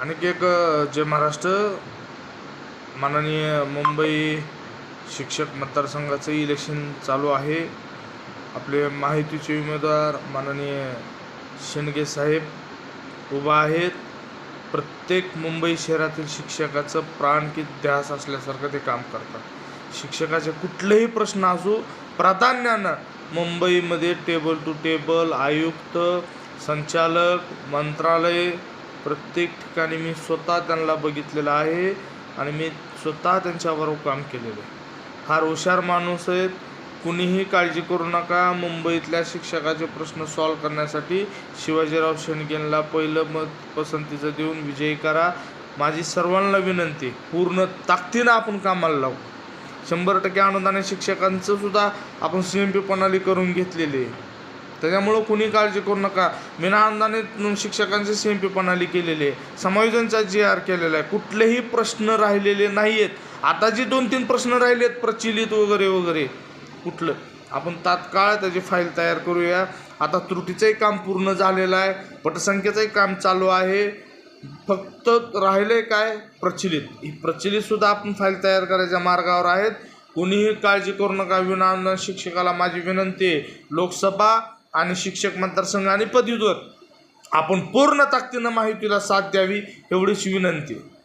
आणखी एक जे महाराष्ट्र. माननीय मुंबई शिक्षक मतदारसंघाचं इलेक्शन चालू आहे. आपले माहितीचे उमेदवार माननीय शेंडगे साहेब उभा आहेत. प्रत्येक मुंबई शहरातील शिक्षकाचं प्राण की ध्यास असल्यासारखं ते काम करतात. शिक्षकाचे कुठलेही प्रश्न असो प्राधान्यानं मुंबईमध्ये टेबल टू टेबल आयुक्त संचालक मंत्रालय प्रत्येक ठिकाणी मी स्वतः त्यांना बघितलेलं आहे आणि मी स्वतः त्यांच्याबरोबर काम केलेलं आहे. फार हुशार माणूस आहेत. कुणीही काळजी करू नका. मुंबईतल्या शिक्षकाचे प्रश्न सॉल्व करण्यासाठी शिवाजीराव शेंडगेंना पहिलं मत पसंतीचं देऊन विजयी करा. माझी सर्वांना विनंती पूर्ण ताकदीनं आपण कामाला लावू. शंभर टक्के अनुदान शिक्षकांचं सुद्धा आपण सी एम पी प्रणाली करून घेतलेली आहे. त्याच्यामुळं कुणी काळजी करू नका. विनाअंदाने शिक्षकांची सी एम पी प्रणाली केलेली आहे. समायोजनचा जी आर केलेला आहे. कुठलेही प्रश्न राहिलेले नाही आहेत आता जे दोन तीन प्रश्न राहिले आहेत प्रचलित वगैरे वगैरे कुठलं? आपण तात्काळ त्याची फाईल तयार करूया. आता त्रुटीचंही काम पूर्ण झालेलं आहे. पटसंख्येचंही काम चालू आहे. फक्त राहिले काय? प्रचलित. ही प्रचलितसुद्धा आपण फाईल तयार करायच्या मार्गावर आहेत. कोणीही काळजी करू नका. विना शिक्षकाला माझी विनंती आहे. लोकसभा आणि शिक्षक मतदारसंघ आणि पदवीधर. आपण पूर्ण ताकदीनं माहितीला साथ द्यावी एवढीच विनंती. आहे